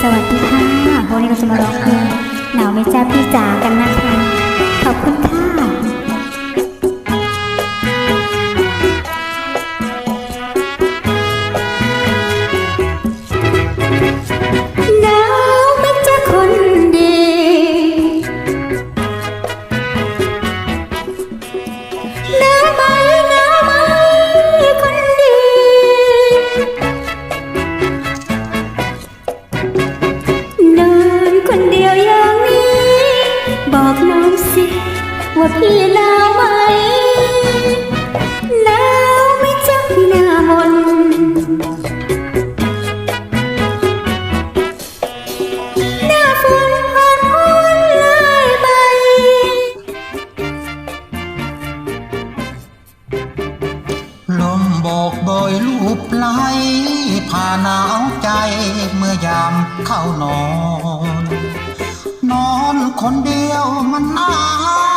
สวัสดีค่ะ วันนี้เราจะมาร้องเพลงหนาวไม่จ้าพี่จ๋ากันนะคะ ขอบคุณค่ะ ว่าพี่หนาวไหมหนาวไม่จ้าพี่หนามนหน้าฝนผ่านพ้นเลยไป ลมโบกโบยลูบไหลผ่าหนาวใจเมื่อยามเข้านอน นอนคนเดียวมันหนาว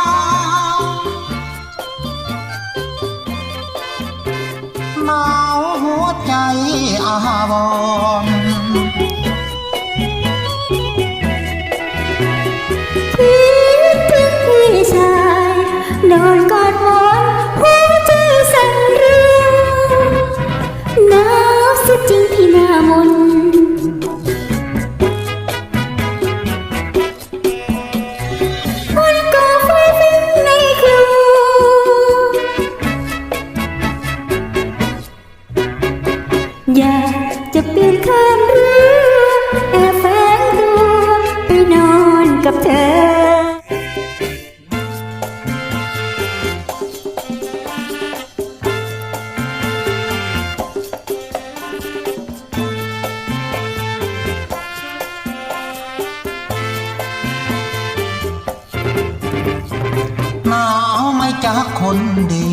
อาวรคิดถึงพี่ชายนอนาวไหม่จักคนดี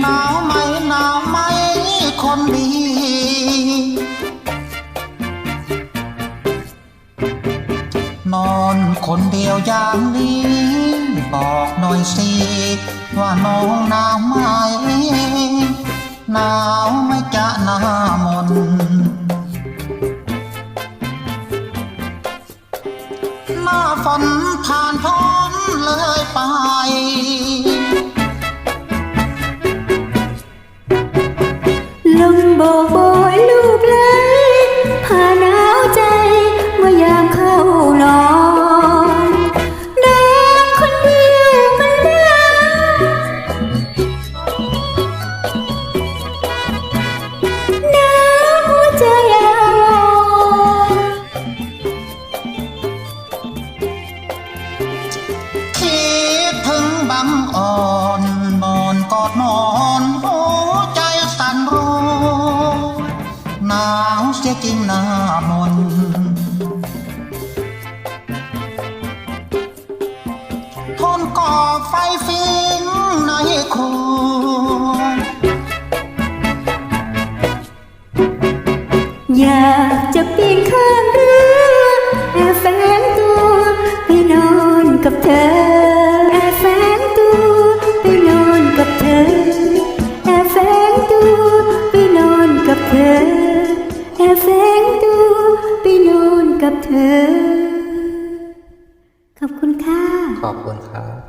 หนาวไหมหนาวไหมคนดี นอนคนเดียวอย่างนี้ บอกหน่อยสิ ว่าน้องหนาวไหมหนาวไม่จะหน้ามน ฝนผ่านพ้นเลยไป หนาวเสียจริงหน้ามนทนก่อไฟฟิงในครัวอยากจะปีนข้ามเรือแอบแฝงตัวไปนอนกับเธอแอบแฝงตัวไปนอนกับเธอแอบแฝงตัวไปนอนกับเธอ อบแฝงตัวไปนอนกับเธอ ขอบคุณค่ะ ขอบคุณครับ